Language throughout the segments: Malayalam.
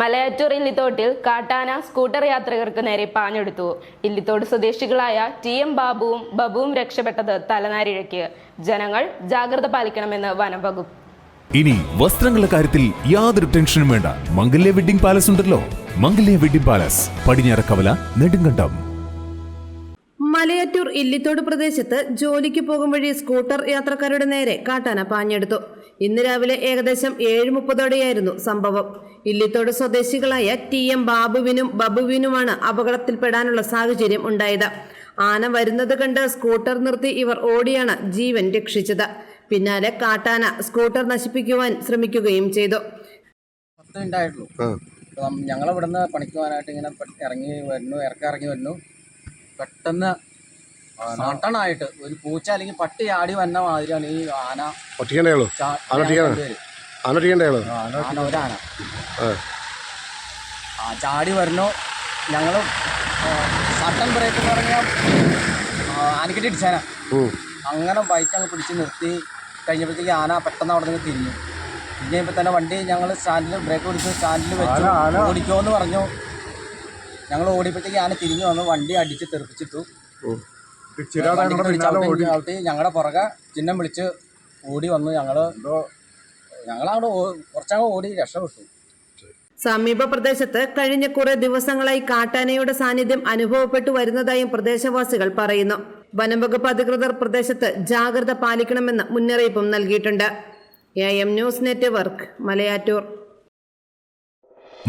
മലയാറ്റൂർ ഇല്ലിത്തോട്ടിൽ കാട്ടാന സ്കൂട്ടർ യാത്രികർക്ക് നേരെ പാഞ്ഞെടുത്തു. ഇല്ലിത്തോട് സ്വദേശികളായ ടി എം ബാബുവും ബബുവും രക്ഷപ്പെട്ടത് തലനാരിഴയ്ക്ക്. ജനങ്ങൾ ജാഗ്രത പാലിക്കണമെന്ന് വനം വകുപ്പ്. ഇനി വസ്ത്രങ്ങളുടെ കാര്യത്തിൽ യാതൊരു ടെൻഷനും വേണ്ട. മംഗല്യ വെഡിംഗ് പാലസ് ഉണ്ടല്ലോ. Mangalya wedding palace Padinjarakkavala Nedumkandam. Malayattoor Illithodu പ്രദേശത്ത് ജോലിക്ക് പോകും വഴി സ്കൂട്ടർ യാത്രക്കാരുടെ നേരെ കാട്ടാന പാഞ്ഞെടുത്തു. ഇന്ന് രാവിലെ ഏകദേശം ഏഴ് മുപ്പതോടെയായിരുന്നു സംഭവം. ഇല്ലിത്തോട് സ്വദേശികളായ ടി എം ബാബുവിനും ബബുവിനുമാണ് അപകടത്തിൽപ്പെടാനുള്ള സാഹചര്യം ഉണ്ടായത്. ആന വരുന്നത് കണ്ട് സ്കൂട്ടർ നിർത്തി ഇവർ ഓടിയാണ് ജീവൻ രക്ഷിച്ചത്. പിന്നാലെ കാട്ടാന സ്കൂട്ടർ നശിപ്പിക്കുവാൻ ശ്രമിക്കുകയും ചെയ്തു. ഞങ്ങളിവിടുന്ന് പണിക്കുവാനായിട്ട് ഇങ്ങനെ ഇറങ്ങി വരുന്നു ഇറക്കി ഇറങ്ങി വരുന്നു. പെട്ടെന്ന് നട്ടണായിട്ട് ഒരു പൂച്ച അല്ലെങ്കിൽ പട്ടി ആടി വന്ന മാതിരിയാണ് ഈ ആന ഉള്ളൂ? ഉള്ളൂ? ഒരാന ആ. ചാടി വരണു ഞങ്ങൾ സട്ടൻ ബ്രേക്ക് എന്ന് പറഞ്ഞാൽ ആനക്കിട്ട് ഇടിച്ചാനാ. അങ്ങനെ ബൈക്ക് അങ്ങ് പിടിച്ച് നിർത്തി. കഴിഞ്ഞപ്പോഴത്തേക്ക് ആന പെട്ടെന്ന് അവിടെ നിന്ന് തിരിഞ്ഞു. തിരിഞ്ഞപ്പോൾ തന്നെ വണ്ടി ഞങ്ങൾ സ്റ്റാൻഡിൽ ബ്രേക്ക് പിടിച്ച് സ്റ്റാൻഡിൽ വെച്ചു. ഓടിക്കോ എന്ന് പറഞ്ഞു. ഞങ്ങൾ ഓടിയപ്പോഴത്തേക്ക് ഞാൻ തിരിഞ്ഞു വന്ന് വണ്ടി അടിച്ച് തെറിപ്പിച്ചിട്ടു. ചവിട്ടി ഞങ്ങളുടെ പുറകെ ചിഹ്നം വിളിച്ച് ഓടി വന്നു ഞങ്ങൾ ഞങ്ങളവിടെ കുറച്ചങ്ങ് ഓടി രക്ഷപ്പെട്ടു. സമീപ പ്രദേശത്ത് കഴിഞ്ഞ കുറെ ദിവസങ്ങളായി കാട്ടാനയുടെ സാന്നിധ്യം അനുഭവപ്പെട്ടു വരുന്നതായും പ്രദേശവാസികൾ പറയുന്നു. വനംവകുപ്പ് അധികൃതർ പ്രദേശത്ത് ജാഗ്രത പാലിക്കണമെന്ന് മുന്നറിയിപ്പും നൽകിയിട്ടുണ്ട്. A M news network Malayattoor.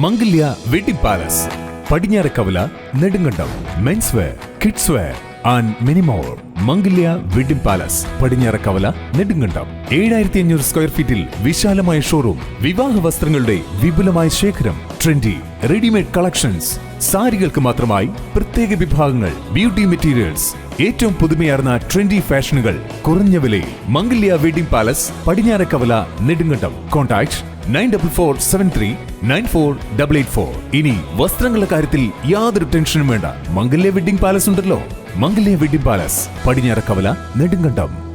Mangalya wedding palace Padinjarakkavala Nedumkandam men's wear kids wear and Minimol Mangalya wedding palace Padinjarakkavala Nedumkandam. ഏഴായിരത്തി അഞ്ഞൂറ് സ്ക്വയർ ഫീറ്റിൽ വിശാലമായ ഷോറൂം വിവാഹ വസ്ത്രങ്ങളുടെ വിപുലമായ ശേഖരം ട്രെൻഡി റെഡിമെയ്ഡ് കളക്ഷൻസ് സാരികൾക്ക് മാത്രമായി പ്രത്യേക വിഭാഗങ്ങൾ ബ്യൂട്ടി മെറ്റീരിയൽസ് ഏറ്റവും പുതുമയാർന്ന ട്രെൻഡി ഫാഷനുകൾ കുറഞ്ഞ വിലയിൽ Mangalya wedding palace Padinjarakkavala Nedumkandam. Contact nine double four seven three nine four double eight four. ഇനി വസ്ത്രങ്ങളുടെ കാര്യത്തിൽ യാതൊരു ടെൻഷനും വേണ്ട. മംഗല്യ വെഡിംഗ് പാലസ് ഉണ്ടല്ലോ. Mangalya wedding palace. Padinjarakkavala Nedumkandam.